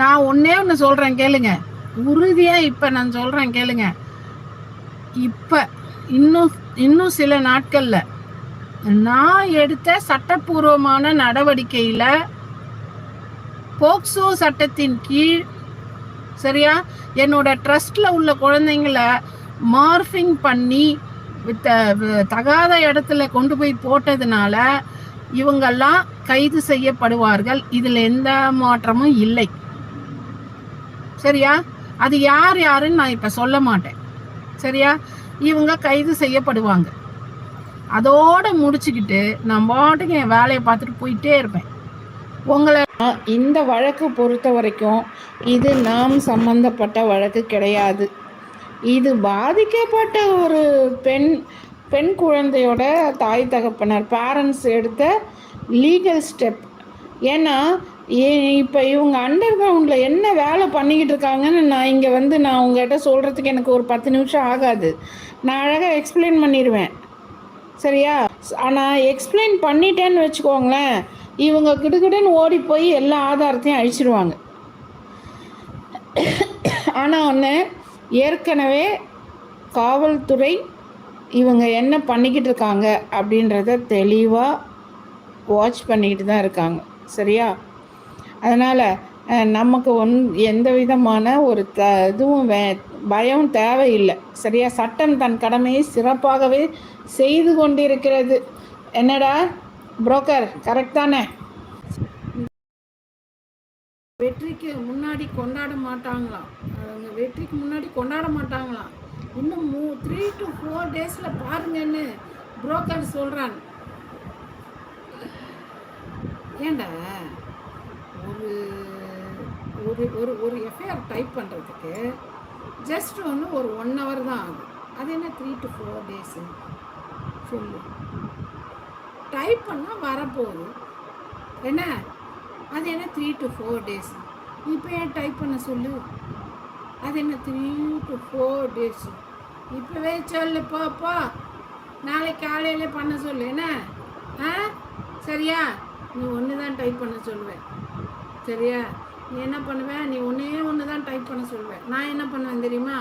நான் ஒன்னே ஒன்று சொல்கிறேன் கேளுங்க. உறுதியாக இப்போ நான் சொல்கிறேன் கேளுங்க. இப்போ இன்னும் இன்னும் சில நாட்களில் நான் எடுத்த சட்டப்பூர்வமான நடவடிக்கையில் போக்சோ சட்டத்தின் கீழ் சரியா? என்னோட ட்ரஸ்டில் உள்ள குழந்தைங்கள மார்ஃபிங் பண்ணி தகாத இடத்துல கொண்டு போய் போட்டதுனால இவங்கெல்லாம் கைது செய்யப்படுவார்கள். இதில் எந்த மாற்றமும் இல்லை. சரியா? அது யார் யாருன்னு நான் இப்போ சொல்ல மாட்டேன். சரியா? இவங்க கைது செய்யப்படுவாங்க. அதோட முடிச்சுக்கிட்டு நான் பாட்டுக்கு என் வேலையை பார்த்துட்டு போயிட்டே இருப்பேன். உங்களை இந்த வழக்கு பொறுத்த வரைக்கும் இது நாம் சம்பந்தப்பட்ட வழக்கு கிடையாது. இது பாதிக்கப்பட்ட ஒரு பெண் பெண் குழந்தையோட தாய் தகப்பனர் பேரண்ட்ஸ் எடுத்த லீகல் ஸ்டெப் ஏன்னா இப்போ இவங்க அண்டர் கிரவுண்டில் என்ன வேலை பண்ணிக்கிட்டு இருக்காங்கன்னு நான் இங்கே வந்து நான் உங்ககிட்ட சொல்கிறதுக்கு எனக்கு ஒரு பத்து நிமிஷம் ஆகாது. நான் அழகாக எக்ஸ்பிளைன் பண்ணிடுவேன் சரியா? ஆனால் எக்ஸ்பிளைன் பண்ணிட்டேன்னு வச்சுக்கோங்களேன் இவங்க கிடுகிடுன்னு ஓடி போய் எல்லா ஆதாரத்தையும் அழிச்சிடுவாங்க ஆனால் ஒன்று ஏற்கனவே காவல்துறை இவங்க என்ன பண்ணிக்கிட்டு இருக்காங்க அப்படின்றத தெளிவாக வாட்ச் பண்ணிக்கிட்டு தான் இருக்காங்க. சரியா? அதனால் நமக்கு ஒன் எந்த விதமான ஒரு த இதுவும் வே பயம் தேவையில்லை. சரியா? சட்டம் தன் கடமையை சிறப்பாகவே செய்து கொண்டிருக்கிறது. என்னடா? புரோக்கர் கரெக்டானே வெற்றிக்கு முன்னாடி கொண்டாட மாட்டாங்களாம் அவங்க வெற்றிக்கு முன்னாடி கொண்டாட மாட்டாங்களாம் இன்னும் மூ த்ரீ டு ஃபோர் டேஸில் பாருங்கன்னு புரோக்கர் சொல்கிறான் ஏண்டா? ஒரு ஒரு ஒரு ஒரு எஃப்ஐஆர் டைப் பண்ணுறதுக்கு ஜஸ்ட் ஒன்று ஒரு ஒன் ஹவர் தான் ஆகும் அது என்ன த்ரீ டு ஃபோர் டேஸு சொல்லு. டைப் பண்ணால் வரப்போகுது. என்ன? அது என்ன த்ரீ டு ஃபோர் டேஸ் இப்போ ஏன் டைப் பண்ண சொல்லு? அது என்ன த்ரீ டு ஃபோர் டேஸ் இப்போவே சொல்லு போ நாளைக்கு காலையில் பண்ண சொல்லு. என்ன? ஆ? சரியா? நீ ஒன்று தான் டைப் பண்ண சொல்லுவேன் சரியா? நீ என்ன பண்ணுவேன் நீ ஒன்றே ஒன்று தான் டைப் பண்ண சொல்லுவேன் நான் என்ன பண்ணுவேன் தெரியுமா?